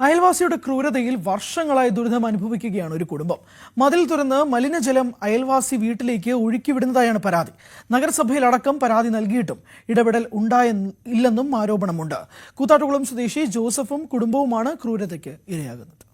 അയൽവാസിയുടെ ക്രൂരതയിൽ വർഷങ്ങളായി ദുരിതം അനുഭവിക്കുകയാണ് ഒരു കുടുംബം. മതിൽ തുറന്ന് മലിനജലം അയൽവാസി വീട്ടിലേക്ക് ഒഴുക്കിവിടുന്നതായാണ് പരാതി. നഗരസഭയിലടക്കം പരാതി നൽകിയിട്ടും ഇടപെടൽ ഉണ്ടായ ഇല്ലെന്നും ആരോപണമുണ്ട്. കൂത്താട്ടുകുളം സ്വദേശി ജോസഫും കുടുംബവുമാണ് ക്രൂരതയ്ക്ക് ഇരയാകുന്നത്.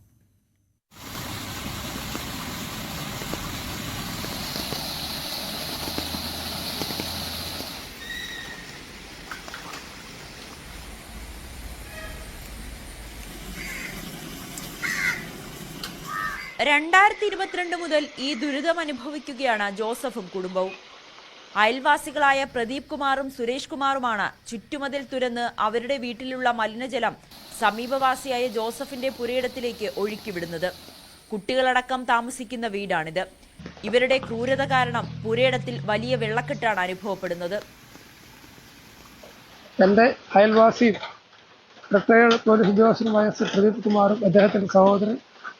രണ്ടായിരത്തി ഇരുപത്തിരണ്ട് മുതൽ ഈ ദുരിതം അനുഭവിക്കുകയാണ് ജോസഫും കുടുംബവും. അയൽവാസികളായ പ്രദീപ് കുമാറും സുരേഷ് കുമാറുമാണ് ചുറ്റുമതിൽ തുരന്ന് അവരുടെ വീട്ടിലുള്ള മലിനജലം സമീപവാസിയായ ജോസഫിന്റെ പുരയിടത്തിലേക്ക് ഒഴുക്കിവിടുന്നത്. കുട്ടികളടക്കം താമസിക്കുന്ന വീടാണിത്. ഇവരുടെ ക്രൂരത കാരണം പുരയിടത്തിൽ വലിയ വെള്ളക്കെട്ടാണ് അനുഭവപ്പെടുന്നത്. എന്റെ അയൽവാസി പ്രത്യേക പോലീസ് ഉദ്യോഗസ്ഥനുമായ പ്രദീപ് കുമാറും അദ്ദേഹത്തിന്റെ സഹോദരൻ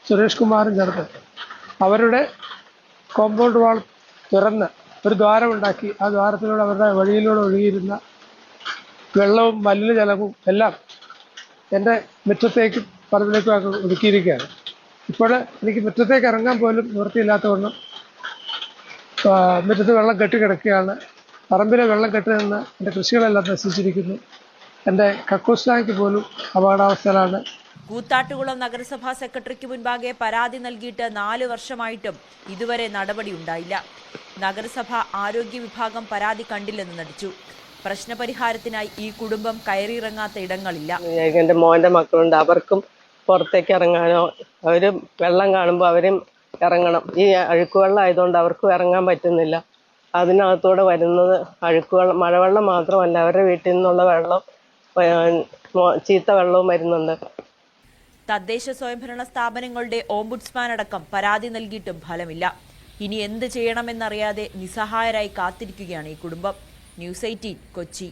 സുരേഷ് കുമാറും ചേർത്ത് അവരുടെ കോമ്പൗണ്ട് വാൾ തുറന്ന് ഒരു ദ്വാരമുണ്ടാക്കി. ആ ദ്വാരത്തിലൂടെ അവരുടെ വഴിയിലൂടെ ഒഴുകിയിരുന്ന വെള്ളവും മലിനജലവും എല്ലാം എന്റെ മുറ്റത്തേക്കും പറമ്പിലേക്കും ഒക്കെ ഒതുക്കിയിരിക്കുകയാണ്. ഇപ്പോൾ എനിക്ക് മുറ്റത്തേക്ക് ഇറങ്ങാൻ പോലും നിവൃത്തിയില്ലാത്തതുകൊണ്ട് മുറ്റത്ത് വെള്ളം കെട്ടി കിടക്കുകയാണ്. പറമ്പിലെ വെള്ളം കെട്ടി നിന്ന് എന്റെ കൃഷികളെല്ലാം നശിച്ചിരിക്കുന്നു. എന്റെ കക്കൂസ് ടാങ്ക് പോലും അപകടാവസ്ഥയിലാണ്. കൂത്താട്ടുകുളം നഗരസഭാ സെക്രട്ടറിക്ക് മുൻപാകെ പരാതി നൽകിയിട്ട് നാല് വർഷമായിട്ടും ഇതുവരെ നടപടി ഉണ്ടായില്ല നഗരസഭ ആരോഗ്യ വിഭാഗം പരാതി കണ്ടില്ലെന്ന് നടിച്ചു. പ്രശ്നപരിഹാരത്തിനായി ഈ കുടുംബം കയറിയിറങ്ങാത്ത ഇടങ്ങളില്ല. എന്റെ മോന്റെ മക്കളുണ്ട്. അവർക്കും പുറത്തേക്ക് ഇറങ്ങാനോ അവർ വെള്ളം കാണുമ്പോൾ അവരും ഇറങ്ങണം. ഈ അഴുക്കുവെള്ളം ആയതുകൊണ്ട് അവർക്കും ഇറങ്ങാൻ പറ്റുന്നില്ല. അതിനകത്തൂടെ വരുന്നത് അഴുക്കുവെള്ളം മഴവെള്ളം മാത്രമല്ല അവരുടെ വീട്ടിൽ നിന്നുള്ള വെള്ളം ചീത്ത വെള്ളവും വരുന്നുണ്ട്. തദ്ദേശ സ്വയംഭരണ സ്ഥാപനങ്ങളുടെ ഓംബുഡ്സ്മാൻ അടക്കം പരാതി നൽകിയിട്ടും ഫലമില്ല. ഇനി എന്ത് ചെയ്യണമെന്നറിയാതെ നിസ്സഹായരായി കാത്തിരിക്കുകയാണ് ഈ കുടുംബം. News eighteen Kochi.